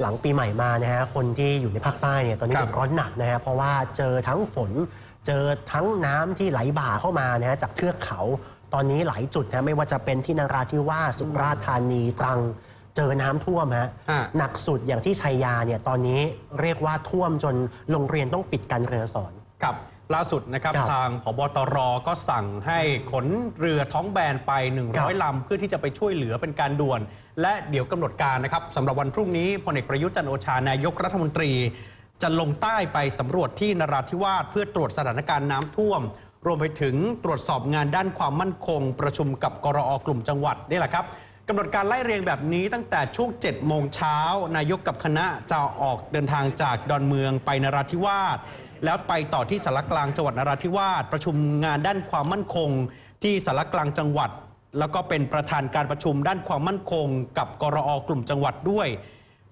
หลังปีใหม่มานะฮะคนที่อยู่ในภาคใต้เนี่ยตอนนี้ครับ เดือดร้อนหนักนะฮะเพราะว่าเจอทั้งฝน เจอทั้งน้ำที่ไหลบ่าเข้ามานะฮะจากเทือกเขา ตอนนี้หลายจุดนะไม่ว่าจะเป็นที่นราธิวาสสุราษฎร์ธานีตรังเจอน้ำท่วมฮะอ่า หนักสุดอย่างที่ชัยยาเนี่ยตอนนี้เรียกว่าท่วมจนโรงเรียนต้องปิดการเรียนการสอน ครับ ล่าสุดนะครับครับทางผบตรก็สั่งให้ขนเรือท้องแบนไปครับ100 ลำ เพื่อที่จะไปช่วยเหลือเป็นการด่วน และเดี๋ยวกำหนดการนะครับสำหรับวันพรุ่งนี้พลเอกประยุทธ์จันทร์โอชานายกรัฐมนตรี จะลงใต้ไปสำรวจที่นราธิวาสเพื่อตรวจสถานการณ์น้ำท่วม รวมไปถึงตรวจสอบงานด้านความมั่นคง ประชุมกับกรอกลุ่มจังหวัดนี่แหละครับกำหนดการไล่เรียงแบบนี้ตั้งแต่ช่วง 7 โมงเช้านายกกับคณะจะออกเดินทางจากดอนเมืองไปนราธิวาส แล้วไปต่อที่สารกลางจังหวัดนราธิวาสประชุมงานด้านความมั่นคง ที่สารกลางจังหวัด แล้วก็เป็นประธานการประชุมด้านความมั่นคง กับกรอกลุ่มจังหวัดด้วย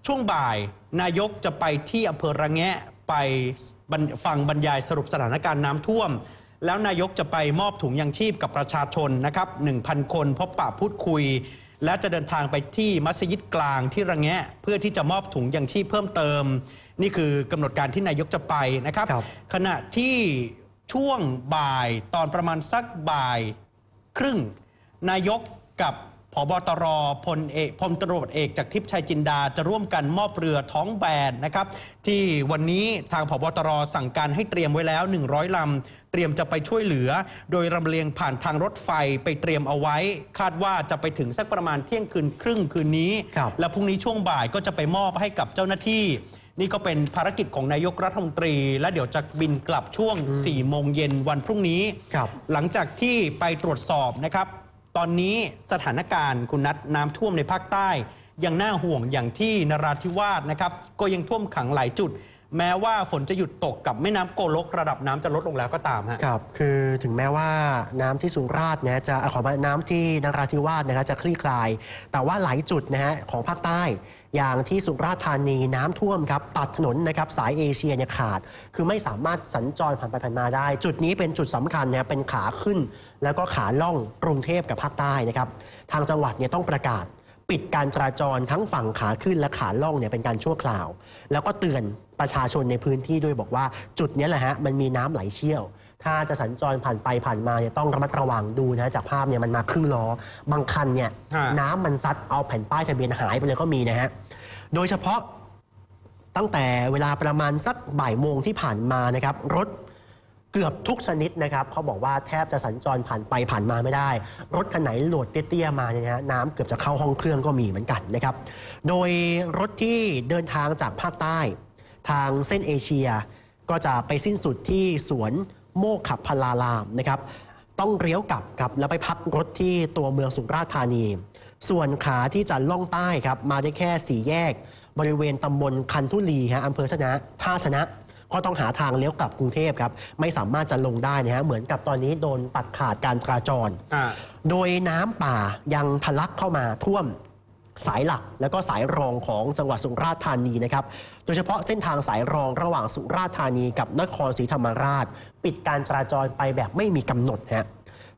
ช่วงบ่ายนายกจะไปที่อำเภอระแงะไปฟังบรรยายสรุปสถานการณ์น้ำท่วม แล้วนายกจะไปมอบถุงยังชีพกับประชาชนนะครับ1,000 คนพบปะพูดคุย และจะเดินทางไปที่มัสยิดกลางที่ระแงะ เพื่อที่จะมอบถุงยังชีพเพิ่มเติม นี่คือกำหนดการที่นายกจะไปนะครับครับขณะที่ช่วงบ่ายตอนประมาณสักบ่ายครึ่ง นายกกับผบตรพลเอกพลตำรวจเอกจากทิพย์ชัยจินดาจะร่วมกันมอบเรือท้องแบนนะครับ ที่วันนี้ทางผบตรสั่งการให้เตรียมไว้แล้ว 100 ลำ เตรียมจะไปช่วยเหลือ โดยลำเลียงผ่านทางรถไฟไปเตรียมเอาไว้ คาดว่าจะไปถึงสักประมาณเที่ยงคืนครึ่งคืนนี้ครับและพรุ่งนี้ช่วงบ่ายก็จะไปมอบให้กับเจ้าหน้าที่ นี่ก็เป็นภารกิจของนายกรัฐมนตรี และเดี๋ยวจะบินกลับช่วงอืม4โมงเย็นวันพรุ่งนี้ครับหลังจากที่ไปตรวจสอบนะครับ ตอนนี้สถานการณ์คุณนัทน้ำท่วมในภาคใต้ ยังน่าห่วงอย่างที่นราธิวาสนะครับ ก็ยังท่วมขังหลายจุด แม้ว่าฝนจะหยุดตกกับแม่น้ำโกลกระดับน้ำจะลดลงแล้วก็ตามฮะ ครับ คือถึงแม้ว่าน้ำที่สุราษฎร์นะจะอ่อขอมาน้ำที่นราธิวาสนะครับจะคลี่คลาย แต่ว่าหลายจุดนะฮะของภาคใต้ อย่างที่สุราษฎร์ธานีน้ำท่วมครับ ตัดถนนนะครับสายเอเชียเนี่ยขาด คือไม่สามารถสัญจรผ่านไปผ่านมาได้ จุดนี้เป็นจุดสำคัญนะเป็นขาขึ้น แล้วก็ขาล่องกรุงเทพกับภาคใต้นะครับ ทางจังหวัดเนี่ยต้องประกาศ ปิดการจราจรทั้งฝั่งขาขึ้นและขาล่องเนี่ยเป็นการชั่วคราว แล้วก็เตือนประชาชนในพื้นที่ด้วยบอกว่าจุดเนี้ยแหละฮะมันมีน้ำไหลเชี่ยว ถ้าจะสัญจรผ่านไปผ่านมาเนี่ยต้องระมัดระวังดูนะจากภาพเนี่ยมันมาครึ่งล้อบางคันเนี่ยฮะน้ำมันซัดเอาแผ่นป้ายทะเบียนหายไปเลยก็มีนะฮะโดยเฉพาะตั้งแต่เวลาประมาณสักบ่ายโมงที่ผ่านมานะครับรถ เกือบทุกชนิดนะครับเขาบอกว่าแทบจะสัญจรผ่านไปผ่านมาไม่ได้ รถคันไหนโหลดเตี้ยๆมาเนี่ยนะฮะน้ำเกือบจะเข้าห้องเครื่องก็มีเหมือนกันนะครับ โดยรถที่เดินทางจากภาคใต้ ทางเส้นเอเชีย ก็จะไปสิ้นสุดที่สวนโมกขับพลารามนะครับต้องเลี้ยวกลับครับแล้วไปพักรถที่ตัวเมืองสุราษฎร์ธานี ส่วนขาที่จะล่องใต้ครับมาได้แค่สี่แยก บริเวณตำบลคันทุลีฮะอำเภอชนะท่าชนะ ก็ต้องหาทางเลี้ยวกลับกรุงเทพครับไม่สามารถจะลงได้นะฮะเหมือนกับตอนนี้โดนตัดขาดการจราจรอ่าโดยน้ำป่ายังทะลักเข้ามาท่วมสายหลักแล้วก็สายรองของจังหวัดสุราษฎร์ธานีนะครับ โดยเฉพาะเส้นทางสายรองระหว่างสุราษฎร์ธานีกับนครศรีธรรมราช ปิดการจราจรไปแบบไม่มีกำหนดฮะ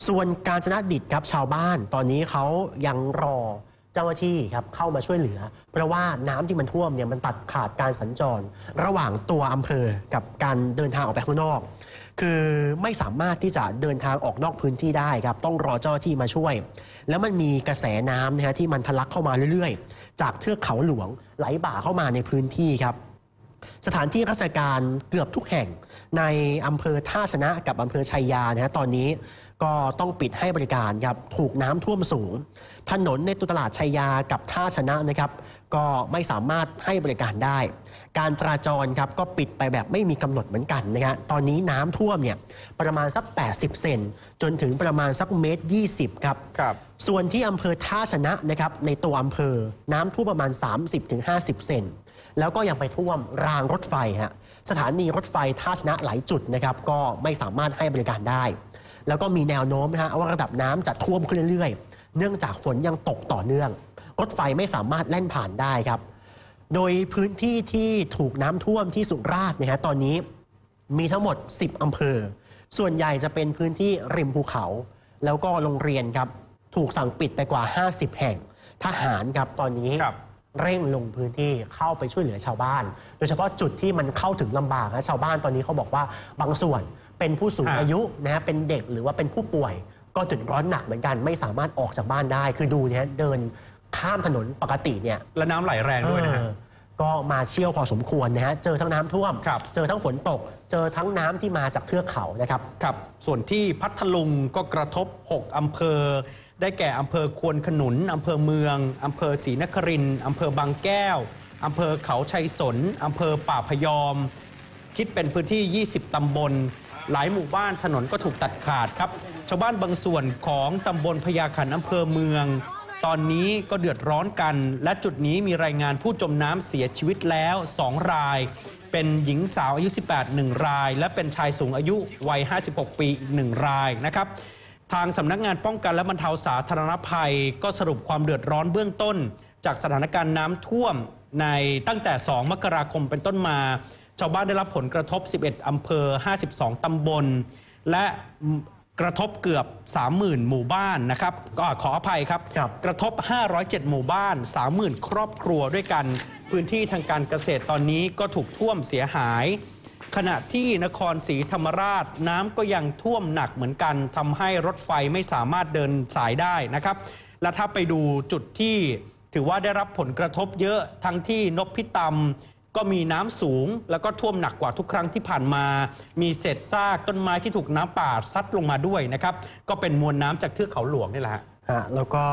ส่วนการชนะดิตครับชาวบ้านตอนนี้เขายังรอเจ้าหน้าที่ครับเข้ามาช่วยเหลือ เพราะว่าน้ำที่มันท่วมเนี่ยมันตัดขาดการสัญจร ระหว่างตัวอำเภอกับการเดินทางออกไปข้างนอก คือไม่สามารถที่จะเดินทางออกนอกพื้นที่ได้ครับต้องรอเจ้าหน้าที่มาช่วย แล้วมันมีกระแสน้ำนะฮะที่มันทะลักเข้ามาเรื่อยๆ จากเทือกเขาหลวงไหลบ่าเข้ามาในพื้นที่ครับสถานที่ราชการเกือบทุกแห่งในอำเภอท่าชนะกับอำเภอชัยยานะฮะตอนนี้ ก็ต้องปิดให้บริการครับถูกน้ำท่วมสูง ถนนในตัวตลาดชัยยากับท่าชนะนะครับ ก็ไม่สามารถให้บริการได้ การจราจรครับก็ปิดไปแบบไม่มีกำหนดเหมือนกันนะฮะตอนนี้น้ำท่วมเนี่ยประมาณสัก 80 เซนจนถึงประมาณสักเมตร 20 ครับครับ ส่วนที่อำเภอท่าชนะนะครับในตัวอำเภอน้ำท่วมประมาณ 30-50 เซนแล้วก็ยังไปท่วมรางรถไฟฮะสถานีรถไฟท่าชนะหลายจุดนะครับก็ไม่สามารถให้บริการได้ แล้วก็มีแนวโน้มนะฮะว่าระดับน้ำจะท่วมขึ้นเรื่อยๆ เนื่องจากฝนยังตกต่อเนื่อง รถไฟไม่สามารถแล่นผ่านได้ครับ โดยพื้นที่ที่ถูกน้ำท่วมที่สุราษฎร์นะฮะตอนนี้มีทั้งหมด 10อำเภอ ส่วนใหญ่จะเป็นพื้นที่ริมภูเขา แล้วก็โรงเรียนครับ ถูกสั่งปิดไปกว่า 50 แห่ง ทหารครับตอนนี้ครับ เร่งลงพื้นที่เข้าไปช่วยเหลือชาวบ้าน โดยเฉพาะจุดที่มันเข้าถึงลำบากนะชาวบ้านตอนนี้เขาบอกว่าบางส่วนเป็นผู้สูงฮะอายุนะฮะเป็นเด็กหรือว่าเป็นผู้ป่วย ก็จุดร้อนหนักเหมือนกัน ไม่สามารถออกจากบ้านได้ คือดูเนี่ยเดินข้ามถนนปกติเนี่ย และน้ำไหลแรงด้วยนะฮะ เออ ก็มาเชี่ยวพอสมควรนะฮะ เจอทั้งน้ำท่วม ครับ เจอทั้งฝนตก เจอทั้งน้ำที่มาจากเทือกเขานะครับ ครับ ส่วนที่พัทลุงก็กระทบ 6 อำเภอ ได้แก่อำเภอควนขนุน อำเภอเมือง อำเภอศรีนครินทร์อำเภอบางแก้ว อำเภอเขาชัยสน อำเภอป่าพยอม คิดเป็นพื้นที่ 20 ตำบล หลายหมู่บ้านถนนก็ถูกตัดขาดครับ ชาวบ้านบางส่วนของตำบลพญาขันอำเภอเมือง ตอนนี้ก็เดือดร้อนกัน และจุดนี้มีรายงานผู้จมน้ำเสียชีวิตแล้ว 2 ราย เป็นหญิงสาวอายุ 18 1 ราย และเป็นชายสูงอายุวัย 56 ปีอีก 1 รายนะครับ ทางสำนักงานป้องกันและบรรเทาสาธารณภัย ก็สรุปความเดือดร้อนเบื้องต้น จากสถานการณ์น้ำท่วมในตั้งแต่ 2 มกราคมเป็นต้นมา ชาวบ้านได้รับผลกระทบ 11 อำเภอ 52 ตำบล และ กระทบเกือบ 30,000 หมู่บ้านนะครับก็ขออภัยครับครับ กระทบ 507 หมู่บ้าน 30,000 ครอบครัวด้วยกัน พื้นที่ทางการเกษตรตอนนี้ก็ถูกท่วมเสียหาย ขณะที่นครศรีธรรมราชน้ำก็ยังท่วมหนักเหมือนกันทำให้รถไฟไม่สามารถเดินสายได้นะครับ และถ้าไปดูจุดที่ถือว่าได้รับผลกระทบเยอะทั้งที่นพพิตำ ก็มีน้ำสูง แล้วก็ท่วมหนักกว่าทุกครั้งที่ผ่านมา มีเศษซากต้นไม้ที่ถูกน้ำป่าซัดลงมาด้วยนะครับ ก็เป็นมวลน้ำจากเทือกเขาหลวงนี่แหละฮะแล้วก็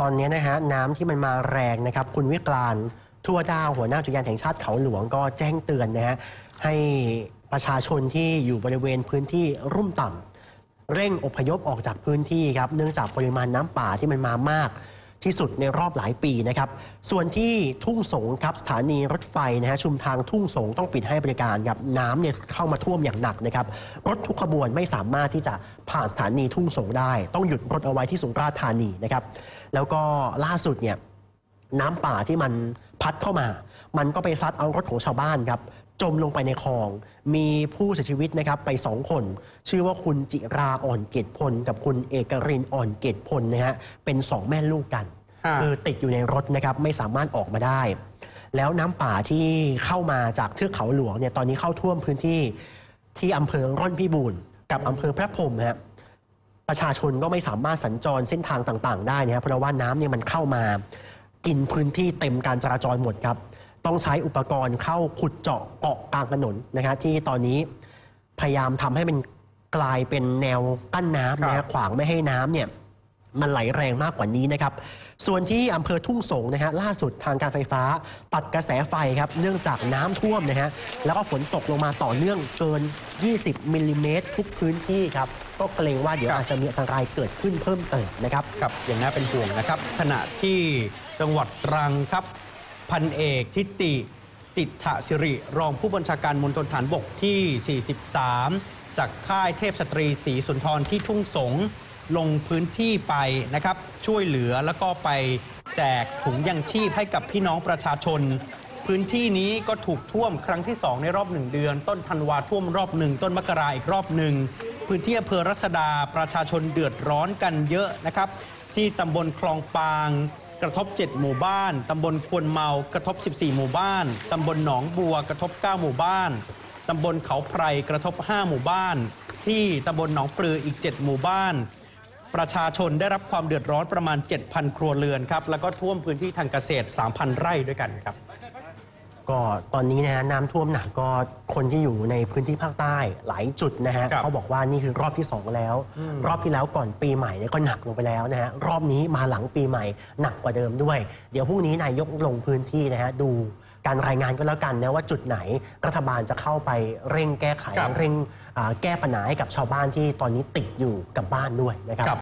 ตอนนี้นะฮะน้ำที่มันมาแรงนะครับ คุณวิกลานทั่วดาวหัวหน้าอุยานแห่งชาติเขาหลวงก็แจ้งเตือนนะฮะให้ประชาชนที่อยู่บริเวณพื้นที่รุ่มต่ำเร่งอพยพออกจากพื้นที่ครับ เนื่องจากปริมาณน้ำป่าที่มันมามาก ที่สุดในรอบหลายปีนะครับ ส่วนที่ทุ่งสงครับสถานีรถไฟนะฮะชุมทางทุ่งสงต้องปิดให้บริการครับน้ำเนี่ยเข้ามาท่วมอย่างหนักนะครับ รถทุกขบวนไม่สามารถที่จะผ่านสถานีทุ่งสงได้ ต้องหยุดรถเอาไว้ที่สุราษฎร์ธานีนะครับ แล้วก็ล่าสุดเนี่ยน้ำป่าที่มันพัดเข้ามา มันก็ไปซัดเอารถของชาวบ้านครับ จมลงไปในคลอง มีผู้เสียชีวิตนะครับไปสองคน ชื่อว่าคุณจิราอ่อนเกตพล กับคุณเอกรินอ่อนเกตพลนะฮะเป็นสองแม่ลูกกันฮะคือติดอยู่ในรถนะครับไม่สามารถออกมาได้ แล้วน้ำป่าที่เข้ามาจากเทือกเขาหลวงเนี่ยตอนนี้เข้าท่วมพื้นที่ที่อำเภอร่อนพิบูรณ์กับอำเภอพระพรหมนะฮะประชาชนก็ไม่สามารถสัญจรเส้นทางต่าง ๆ ได้นะครับเพราะว่าน้ำเนี่ยมันเข้ามา กินพื้นที่เต็มการจราจรหมดครับ ต้องใช้อุปกรณ์เข้าขุดเจาะเกาะกลางถนนนะครับที่ตอนนี้พยายามทำให้มันกลายเป็นแนวกั้นน้ำนะครัฮะบขวางไม่ให้น้ำเนี่ยมันไหลแรงมากกว่านี้นะครับ ส่วนที่อำเภอทุ่งสงนะฮะล่าสุดทางการไฟฟ้า ตัดกระแสไฟครับ เนื่องจากน้ำท่วมนะฮะแล้วก็ฝนตกลงมาต่อเนื่องเกิน 20มิลลิเมตรทุกพื้นที่ครับ ก็เกรงว่าเดี๋ยวครับอาจจะมีอันตรายเกิดขึ้นเพิ่มเติมนะครับครับอย่างน่าเป็นห่วงนะครับ ขณะที่จังหวัดตรังครับ พันเอกทิติติถสิริ รองผู้บัญชาการมณฑลฐานบกที่ 43 จากค่ายเทพสตรีศรีสุนทรที่ทุ่งสงลงพื้นที่ไปนะครับ ช่วยเหลือแล้วก็ไปแจกถุงยังชีพให้กับพี่น้องประชาชน พื้นที่นี้ก็ถูกท่วมครั้งที่ 2 ในรอบหนึ่งเดือน ต้นธันวาท่วมรอบหนึ่งต้นมกราอีกรอบหนึ่งพื้นที่อำเภอรัศดาประชาชนเดือดร้อนกันเยอะนะครับ ที่ตำบลคลองปาง กระทบ 7 หมู่บ้าน ตำบลควนเมากระทบ 14 หมู่บ้าน ตำบลหนองบัวกระทบ 9 หมู่บ้าน ตำบลเขาไพรกระทบ 5 หมู่บ้าน ที่ตำบลหนองปลืออีก 7 หมู่บ้าน ประชาชนได้รับความเดือดร้อนประมาณ 7,000 ครัวเรือนครับ แล้วก็ท่วมพื้นที่ทางเกษตร 3,000 ไร่ด้วยกันครับ ก็ตอนนี้นะฮะน้ำท่วมหนักก็คนที่อยู่ในพื้นที่ภาคใต้หลายจุดนะฮะครับเขาบอกว่านี่คือรอบที่สองแล้ว อืม รอบที่แล้วก่อนปีใหม่เนี่ยก็หนักลงไปแล้วนะฮะรอบนี้มาหลังปีใหม่หนักกว่าเดิมด้วย เดี๋ยวพรุ่งนี้นายกลงพื้นที่นะฮะดูการรายงานก็แล้วกันนะว่าจุดไหนรัฐบาลจะเข้าไปเร่งแก้ไขครับ เร่งอ่าแก้ปัญหาให้กับชาวบ้านที่ตอนนี้ติดอยู่กับบ้านด้วยนะครับ